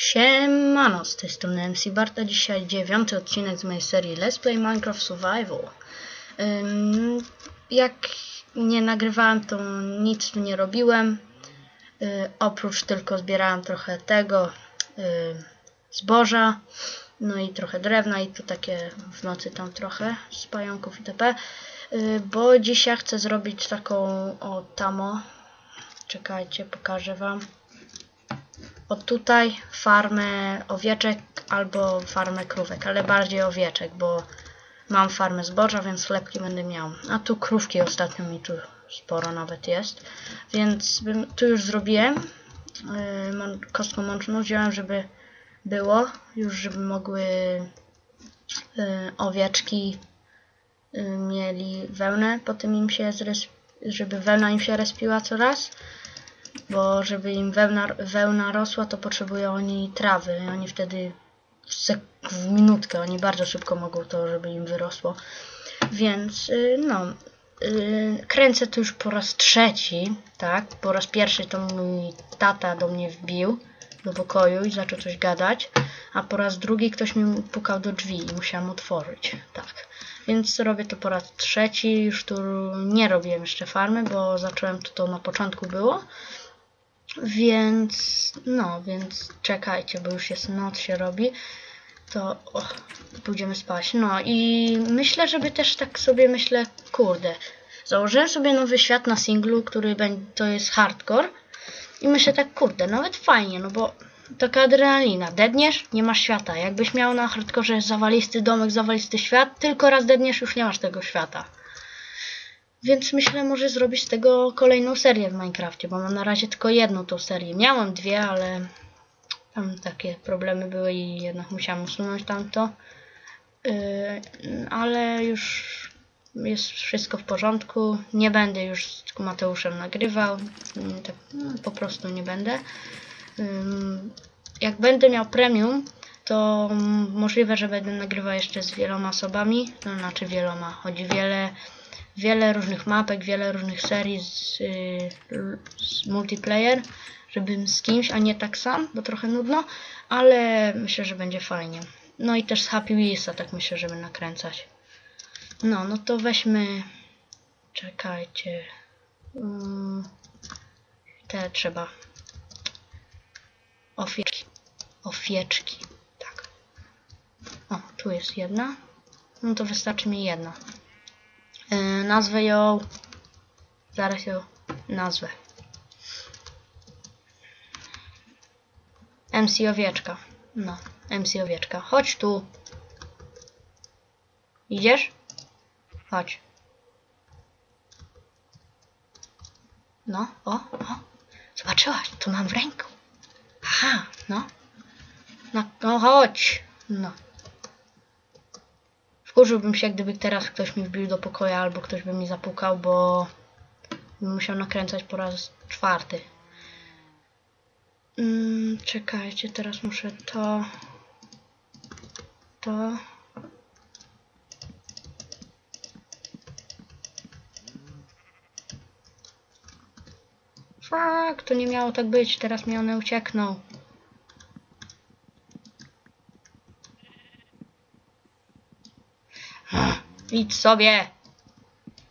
Siemano, z tej strony MC Barta, dzisiaj dziewiąty odcinek z mojej serii Let's Play Minecraft Survival. Jak nie nagrywałem, to nic tu nie robiłem, y, oprócz tylko zbierałem trochę tego, y, zboża, no i trochę drewna i tu takie w nocy tam trochę z pająków itp. Y, bo dzisiaj chcę zrobić taką o tamo, czekajcie, pokażę wam o tutaj farmę owieczek albo farmę krówek, ale bardziej owieczek, bo mam farmę zboża, więc chlebki będę miał. A tu krówki ostatnio mi tu sporo nawet jest, więc bym, tu już zrobiłem. Yy, kostką mączną wziąłem, żeby było, już żeby mogły yy, owieczki yy, mieli wełnę, potem im się żeby wełna im się respiła coraz bo żeby im wełna, wełna rosła, to potrzebują oni trawy i oni wtedy w, w minutkę, oni bardzo szybko mogą to, żeby im wyrosło. Więc y, no, y, kręcę to już po raz trzeci, tak? Po raz pierwszy to mój tata do mnie wbił do pokoju i zaczął coś gadać, a po raz drugi ktoś mi pukał do drzwi i musiałam otworzyć, tak. Więc robię to po raz trzeci, już tu nie robiłem jeszcze farmy, bo zacząłem to, to na początku było. Więc, no, więc czekajcie, bo już jest noc się robi, to o, pójdziemy spać. No i myślę, żeby też tak sobie myślę, kurde, założyłem sobie nowy świat na singlu, który to jest hardcore i myślę tak, kurde, nawet fajnie, no bo taka adrenalina, dedniesz, nie masz świata. Jakbyś miał na hardkorze zawalisty domek, zawalisty świat, tylko raz dedniesz, już nie masz tego świata. Więc myślę, może zrobić z tego kolejną serię w Minecrafcie, bo mam na razie tylko jedną tą serię. Miałam dwie, ale tam takie problemy były i jednak musiałam usunąć tamto. Yy, ale już jest wszystko w porządku. Nie będę już z Mateuszem nagrywał. Yy, Tak, no, po prostu nie będę. Jak będę miał premium, to mm, możliwe, że będę nagrywał jeszcze z wieloma osobami. To znaczy wieloma. Chodzi wiele wiele różnych mapek, wiele różnych serii z, y, z multiplayer, żebym z kimś, a nie tak sam, bo trochę nudno, ale myślę, że będzie fajnie. No i też z Happy Wheelsa tak myślę, żeby nakręcać. No, no to weźmy, czekajcie, Mm, te trzeba, ofieczki, ofieczki, tak. O, tu jest jedna, no to wystarczy mi jedna. Yy, nazwę ją. Zaraz ją nazwę. MC Owieczka. No, MC Owieczka. Chodź tu. Idziesz? Chodź. No, o, o. Zobaczyłaś, tu mam w ręku. Aha, no. No, no chodź. No. Wkurzyłbym się, gdyby teraz ktoś mi wbił do pokoju albo ktoś by mi zapukał, bo bym musiał nakręcać po raz czwarty. Mm, czekajcie, teraz muszę to... To... Fuck, to nie miało tak być, teraz mi one uciekną. Idź sobie.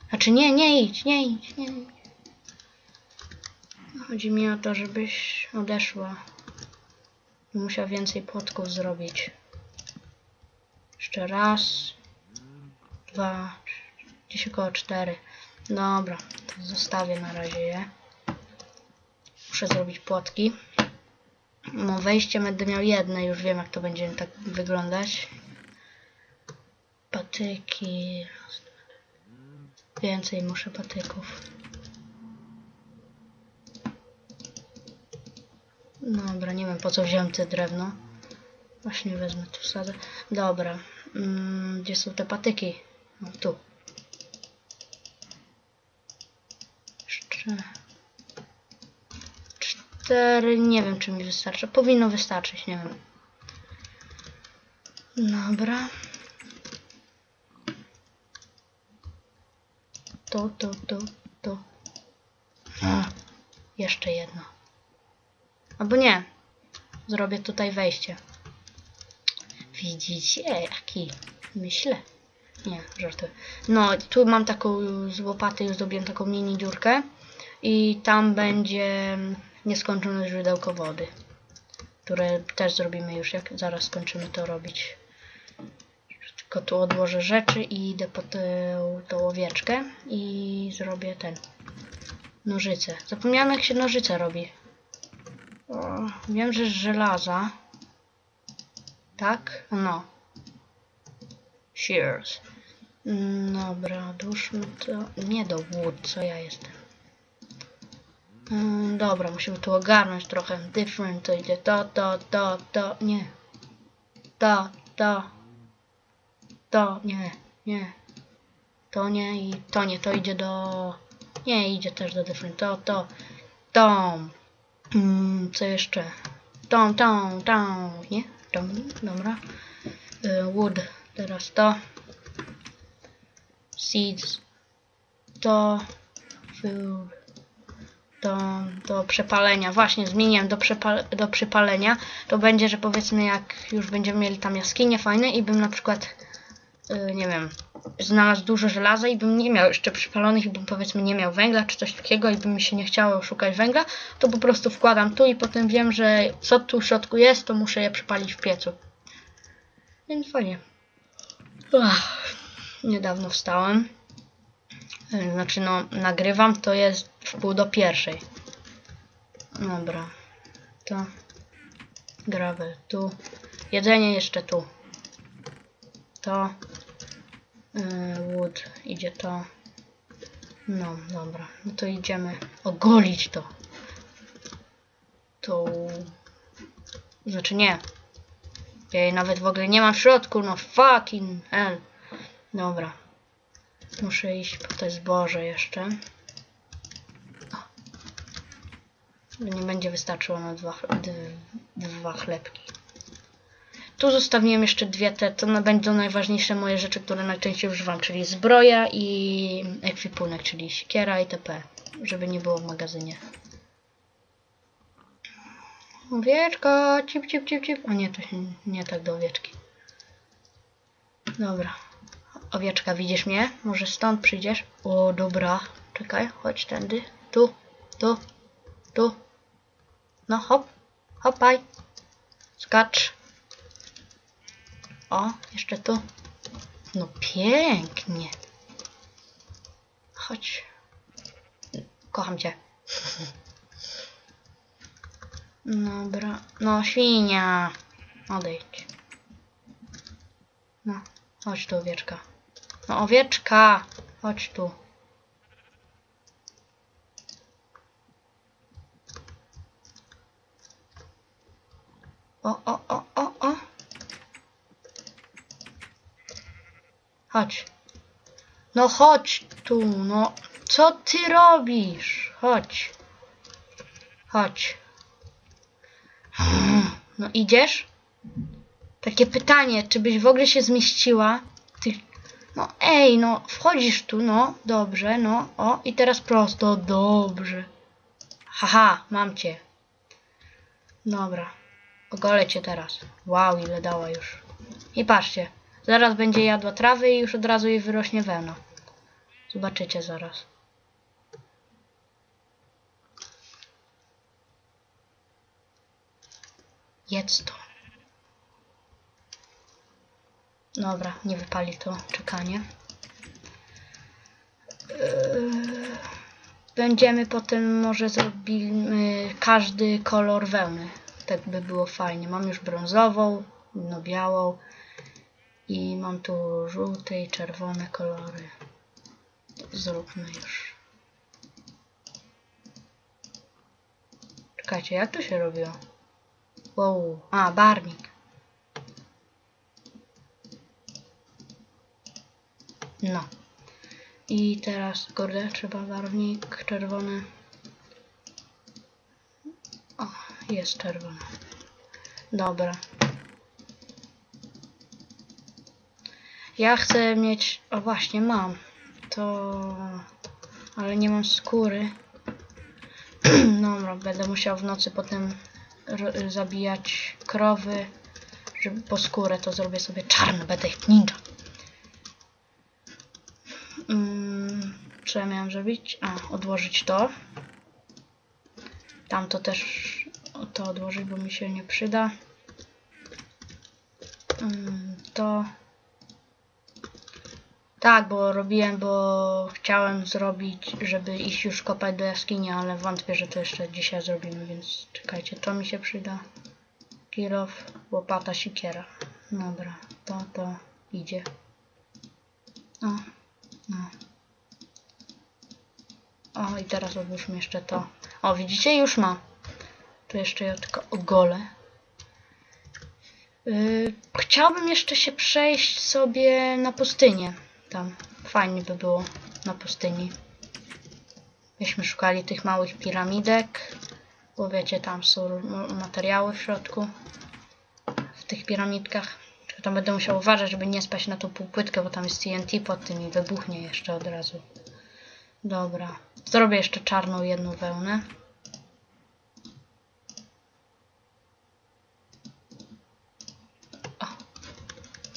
Znaczy nie, nie idź, nie idź, nie idź. Chodzi mi o to, żebyś odeszła. Musiał więcej płotków zrobić. Jeszcze raz. Dwa. Gdzieś około cztery. Dobra, to zostawię na razie je. Muszę zrobić płotki. No wejście będę miał jedne, już wiem jak to będzie tak wyglądać patyki. Więcej muszę patyków. Dobra, nie wiem po co wziąłem te drewno. Właśnie wezmę tu sadzę. Dobra. Mm, gdzie są te patyki? No tu. Jeszcze. Cztery. Nie wiem czy mi wystarczy. Powinno wystarczyć, nie wiem. Dobra. To, to, to, to. A, jeszcze jedno. Albo nie. zrobię tutaj wejście. Widzicie, jaki myślę. Nie, żartuję. No, tu mam taką z łopaty, już zrobiłem taką mini dziurkę i tam będzie nieskończone źródełko wody, które też zrobimy już, jak zaraz skończymy to robić. Tylko tu odłożę rzeczy i idę po tę, tą owieczkę i zrobię ten, nożyce. Zapomniałem jak się nożyce robi. O, wiem, że z żelaza. Tak? No. Shears. Mm, Dobra, odłóżmy to. Nie do wood, co ja jestem. Mm, dobra, musimy tu ogarnąć trochę. Different to idzie to, to, to, to, nie. To, to. To, nie, nie. To nie i to nie, to idzie do... Nie, idzie też do different. To, to, tom. Mm, co jeszcze? Tom, tom, tom, nie? Tom, dobra. Y, wood, teraz to. Seeds. To. Food. Do, do przepalenia. Właśnie, zmieniłem do, przepal do przypalenia. To będzie, że powiedzmy jak już będziemy mieli tam jaskinie fajne i bym na przykład, nie wiem, znalazł dużo żelaza i bym nie miał jeszcze przypalonych i bym powiedzmy nie miał węgla czy coś takiego i by mi się nie chciało szukać węgla, to po prostu wkładam tu i potem wiem, że co tu w środku jest, to muszę je przypalić w piecu. Więc fajnie. Ach, niedawno wstałem. Y, Znaczy no, nagrywam, to jest w pół do pierwszej. Dobra. To. Gravel tu. Jedzenie jeszcze tu. To. Wood. Idzie to. No, dobra. No to idziemy ogolić to. To. Znaczy nie. Ja jej nawet w ogóle nie mam w środku, no fucking hell. Dobra. Muszę iść po te zboże jeszcze. Nie będzie wystarczyło na dwa, dwa chlebki. Tu zostawiłem jeszcze dwie te, to będą najważniejsze moje rzeczy, które najczęściej używam, czyli zbroja i ekwipunek, czyli siekiera itp. Żeby nie było w magazynie. Owieczka, cip, cip, cip, cip. O nie, to się nie tak do owieczki. Dobra. Owieczka, widzisz mnie? Może stąd przyjdziesz? O, dobra. Czekaj, chodź tędy. Tu, tu, tu. No, hop, hopaj. Skacz. O, jeszcze tu. No pięknie. Chodź. Kocham cię. Dobra. No, świnia. Odejdź. No, chodź tu, owieczka. No, owieczka. Chodź tu. O, o. Chodź. No chodź tu, no. Co ty robisz? Chodź. Chodź. No idziesz? Takie pytanie, czy byś w ogóle się zmieściła? Ty... No ej, no wchodzisz tu, no. Dobrze, no. O, i teraz prosto. Dobrze. Haha, mam cię. Dobra. Ogolę cię teraz. Wow, ile dała już. I patrzcie. Zaraz będzie jadła trawy i już od razu jej wyrośnie wełna. Zobaczycie zaraz. Jedz to. Dobra, nie wypali to czekanie. Yy, Będziemy potem może zrobimy każdy kolor wełny. Tak by było fajnie. Mam już brązową, no białą i mam tu żółte i czerwone kolory. Zróbmy już. Czekajcie, jak to się robiło? Wow, a barwnik. No. I teraz, kurde, trzeba barwnik czerwony. O, jest czerwony. Dobra. Ja chcę mieć... O, właśnie, mam. To... Ale nie mam skóry. Dobra, będę musiał w nocy potem zabijać krowy, żeby po skórę to zrobię sobie czarny, będę jak ninja. Mm, co ja miałem zrobić? A, odłożyć to. Tamto też to odłożyć, bo mi się nie przyda. Mm, to. Tak, bo robiłem, bo chciałem zrobić, żeby iść już kopać do jaskini, ale wątpię, że to jeszcze dzisiaj zrobimy, więc czekajcie, to mi się przyda. Kirow, łopata, sikiera. Dobra, to, to idzie. O, no. O, i teraz odłóżmy jeszcze to. O, widzicie? Już ma. Tu jeszcze ja tylko ogolę. Yy, chciałbym jeszcze się przejść sobie na pustynię. Tam fajnie by było na pustyni. Byśmy szukali tych małych piramidek. Bo wiecie, tam są materiały w środku. W tych piramidkach. Tylko tam będę musiał uważać, żeby nie spaść na tą półpłytkę, bo tam jest TNT pod tym i wybuchnie jeszcze od razu. Dobra. Zrobię jeszcze czarną jedną wełnę. O.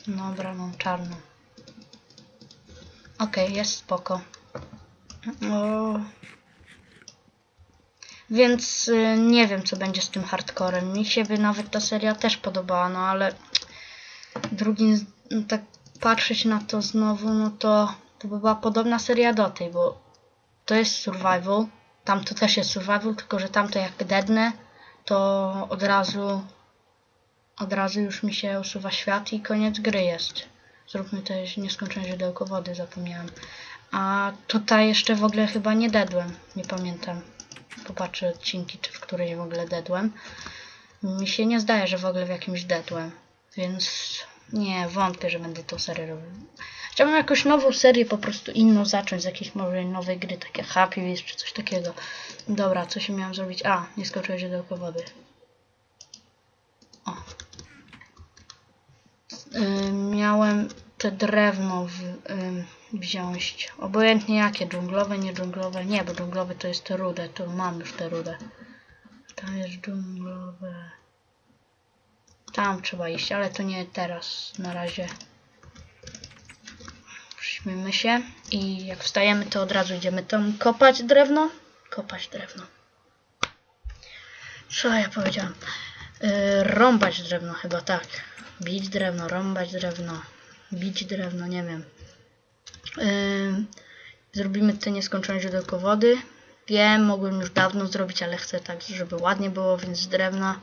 Dobra, mam czarną. Okej, jest spoko. O. Więc y, nie wiem, co będzie z tym hardcorem. Mi się by nawet ta seria też podobała, no ale drugi, no tak patrzeć na to znowu, no to to by była podobna seria do tej, bo to jest survival. Tam to też jest survival, tylko że tamto jak dednę, to od razu od razu już mi się usuwa świat i koniec gry jest. Zróbmy też nieskończone źródełko wody, zapomniałem. A tutaj jeszcze w ogóle chyba nie dedłem, nie pamiętam. Popatrzę odcinki, czy w której w ogóle dedłem. Mi się nie zdaje, że w ogóle w jakimś dedłem, więc nie, wątpię, że będę tą serię robił. Chciałbym jakąś nową serię, po prostu inną zacząć z jakiejś może nowej gry, takie Happy Wheels czy coś takiego. Dobra, co się miałem zrobić? A, nie skoczyłem źródełko wody. O. Y, miałem te drewno w, wziąć. Obojętnie jakie, dżunglowe, nie dżunglowe. Nie, bo dżunglowe to jest te rude, to mam już te rude. Tam jest dżunglowe. Tam trzeba iść, ale to nie teraz. Na razie Śmimy się i jak wstajemy, to od razu idziemy tam kopać drewno. Kopać drewno. Co ja powiedziałam? Yy, rąbać drewno chyba tak. Bić drewno, rąbać drewno. Bić drewno, nie wiem. Yy, zrobimy te nieskończone źródełko wody. Wiem, mogłem już dawno zrobić, ale chcę tak, żeby ładnie było, więc z drewna.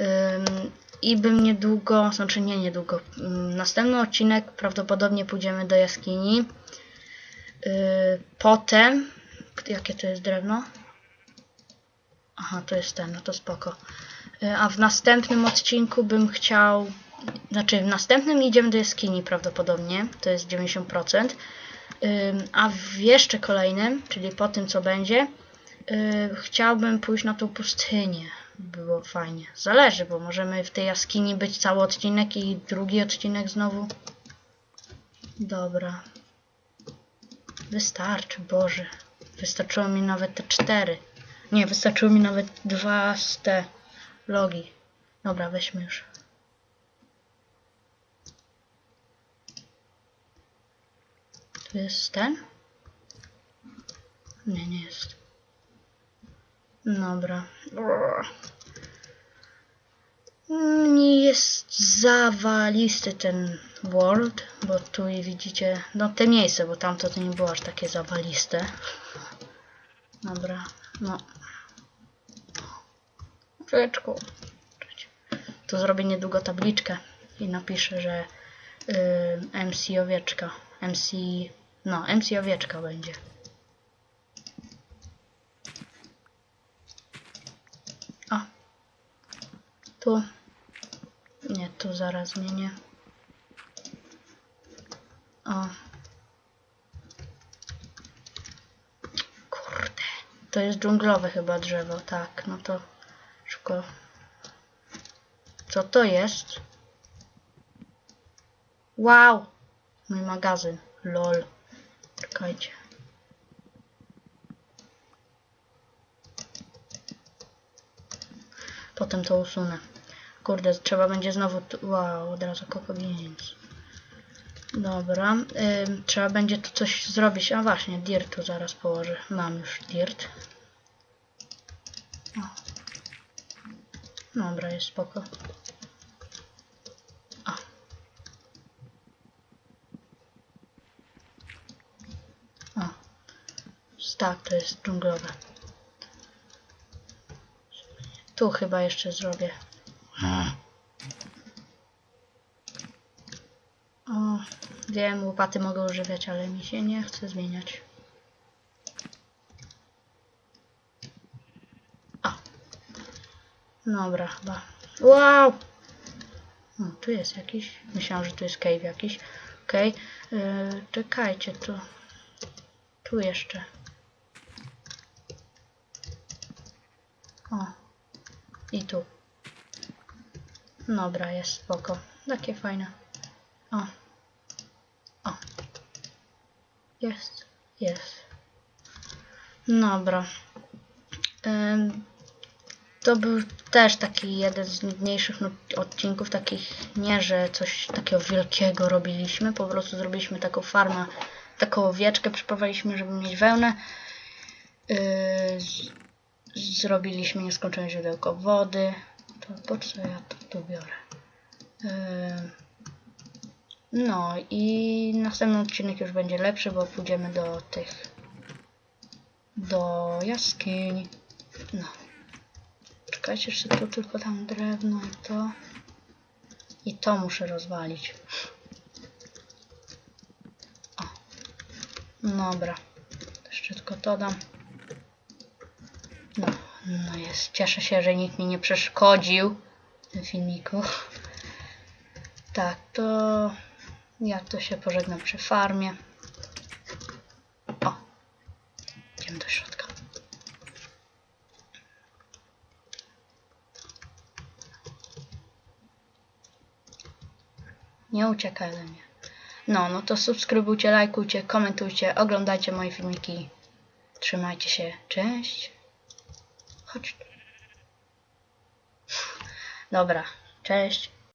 Ym, I bym niedługo, znaczy nie niedługo, ym, następny odcinek prawdopodobnie pójdziemy do jaskini. Potem, jakie to jest drewno? Aha, to jest ten, no to spoko. Yy, a w następnym odcinku bym chciał, znaczy w następnym idziemy do jaskini prawdopodobnie, to jest 90%. Ym, a w jeszcze kolejnym, czyli po tym co będzie, yy, chciałbym pójść na tą pustynię. Było fajnie. Zależy, bo możemy w tej jaskini być cały odcinek i drugi odcinek znowu. Dobra. Wystarczy, Boże. Wystarczyło mi nawet te cztery. Nie, wystarczyło mi nawet dwa z te logi. Dobra, weźmy już. Tu jest ten? Nie, nie jest. Dobra. Nie jest zawalisty ten world, bo tu widzicie, no te miejsce, bo tamto to nie było aż takie zawaliste. Dobra, no. Czeczku. Tu zrobię niedługo tabliczkę i napiszę, że y, MC Owieczka. MC, no, MC Owieczka będzie. O. Tu. Nie, tu zaraz zmienię. O. Kurde. To jest dżunglowe chyba drzewo, tak. No to szybko. Co to jest? Wow! Mój magazyn. LOL. Czekajcie. Potem to usunę. Kurde, trzeba będzie znowu... Tu... Wow, od razu Beans. Dobra, ym, trzeba będzie tu coś zrobić. A właśnie, dirt tu zaraz położę. Mam już dirt. Dobra, jest spoko. O. O. Tak, to jest dżunglowe. Tu chyba jeszcze zrobię. O, wiem, łopaty mogę używać, ale mi się nie chce zmieniać. Dobra, chyba. Wow! O, tu jest jakiś. Myślałam, że tu jest cave jakiś. Okej. Yy, czekajcie, tu. Tu jeszcze. O. I tu. Dobra, jest spoko. Takie fajne. O. O. Jest. Jest. Dobra. To był też taki jeden z nudniejszych nu- odcinków, takich nie, że coś takiego wielkiego robiliśmy, po prostu zrobiliśmy taką farmę, taką owieczkę, przyprowadziliśmy, żeby mieć wełnę. Yy, zrobiliśmy nieskończone źródełko wody. To po co ja to tu biorę? Yy, no i następny odcinek już będzie lepszy, bo pójdziemy do tych do jaskiń. No. Czekajcie, jeszcze tu tylko tam drewno i to. I to muszę rozwalić. O. Dobra. Jeszcze tylko to dam. No, no jest. Cieszę się, że nikt mi nie przeszkodził w tym filmiku. Tak, to ja to się pożegnam przy farmie. O. Idziemy do środka. Nie uciekaj ode mnie. No, no to subskrybujcie, lajkujcie, komentujcie, oglądajcie moje filmiki. Trzymajcie się. Cześć. Chodź. Dobra. Cześć.